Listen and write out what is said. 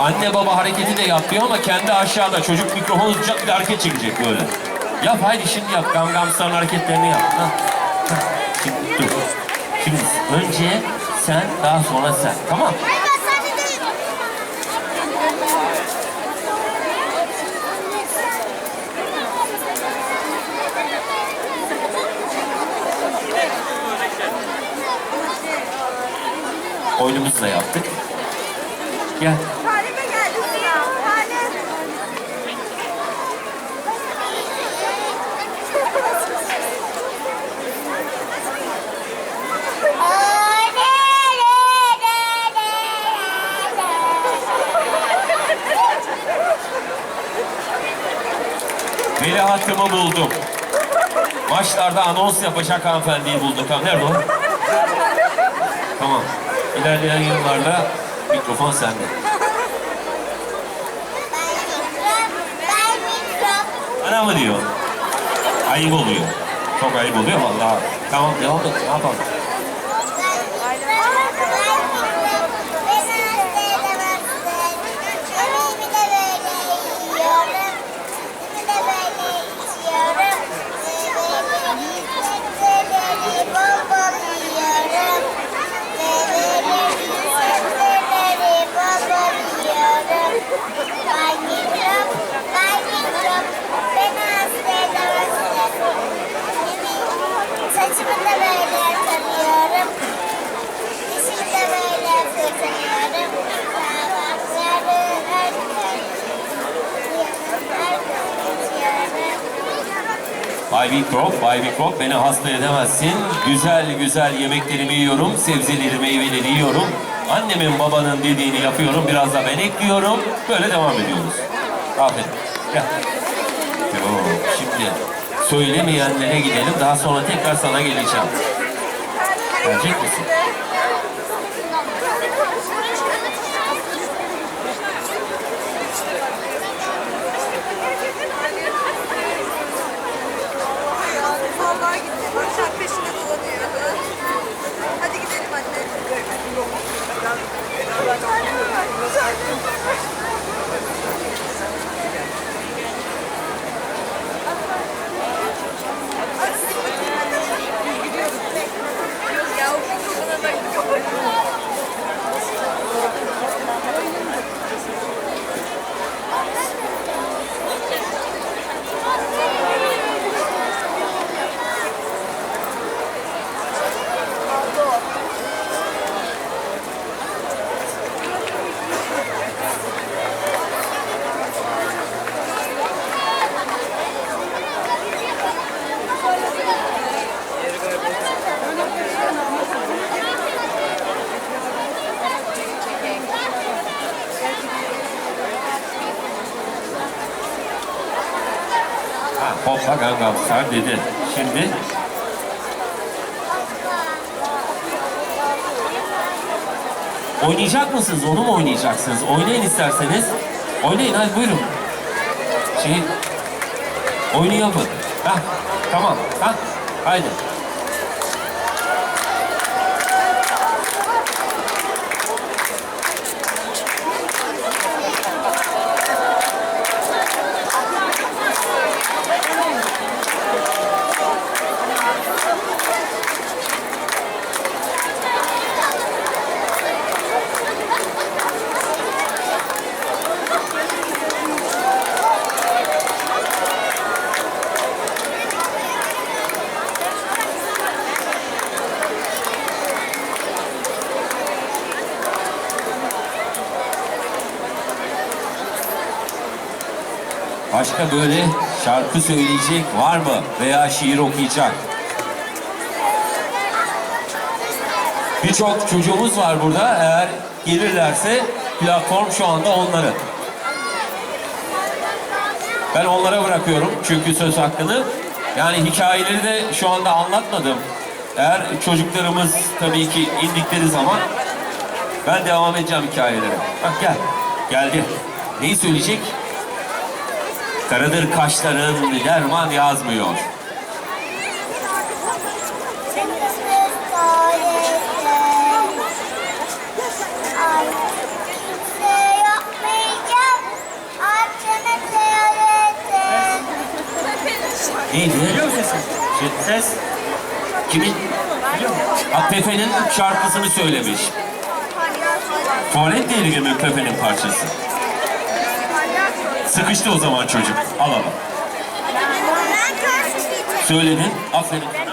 Anne baba hareketi de yapıyor ama kendi aşağıda çocuk mikrofonu tutacak bir hareket çekecek böyle. Yap haydi şimdi yap. Gangnam Style hareketlerini yap. Ha. Ha. Şimdi dur. Şimdi önce sen daha sonra sen. Tamam. Oyunumuzu da yaptık. Gel. Veliahtımı buldum. Maçlarda anons yapacak hanımefendiyi bulduk. Ha, nerede o? Tamam. İlerleyen yıllarda mikrofon sende. Bana mı diyor? Ayıp oluyor. Çok ayıp oluyor vallahi. Tamam devam et. Ne yapalım? Bay Mikrop, Bay Mikrop beni hasta edemezsin. Güzel güzel yemeklerimi yiyorum, sebzeleri, meyveleri yiyorum. Annemin babanın dediğini yapıyorum, biraz da ben ekliyorum. Böyle devam ediyoruz. Aferin. Gel. Yo, şimdi söylemeyenlere gidelim, daha sonra tekrar sana geleceğim. Gelecek misin? Ha, hopla Gangnam Style dedi. Şimdi Oynayacak mısınız? Onu mu oynayacaksınız? Oynayın isterseniz. Oynayın hadi buyurun. Şey, oyunu yapın. Ha, tamam. Ha, haydi. Başka böyle şarkı söyleyecek var mı? Veya şiir okuyacak? Birçok çocuğumuz var burada. Eğer gelirlerse platform şu anda onların. Ben onlara bırakıyorum çünkü söz hakkını. Yani hikayeleri de şu anda anlatmadım. Eğer çocuklarımız tabii ki indikleri zaman ben devam edeceğim hikayelere. Bak gel. Geldi. Neyi söyleyecek? Karadır kaşların derman yazmıyor. Neydi? Şey, Ses. Kimin? Pefe'nin şarkısını söylemiş. Tuvaletle ilgili mi Pefe'nin parçası? Sıkıştı o zaman çocuk. Alalım. Söyledin. Aferin.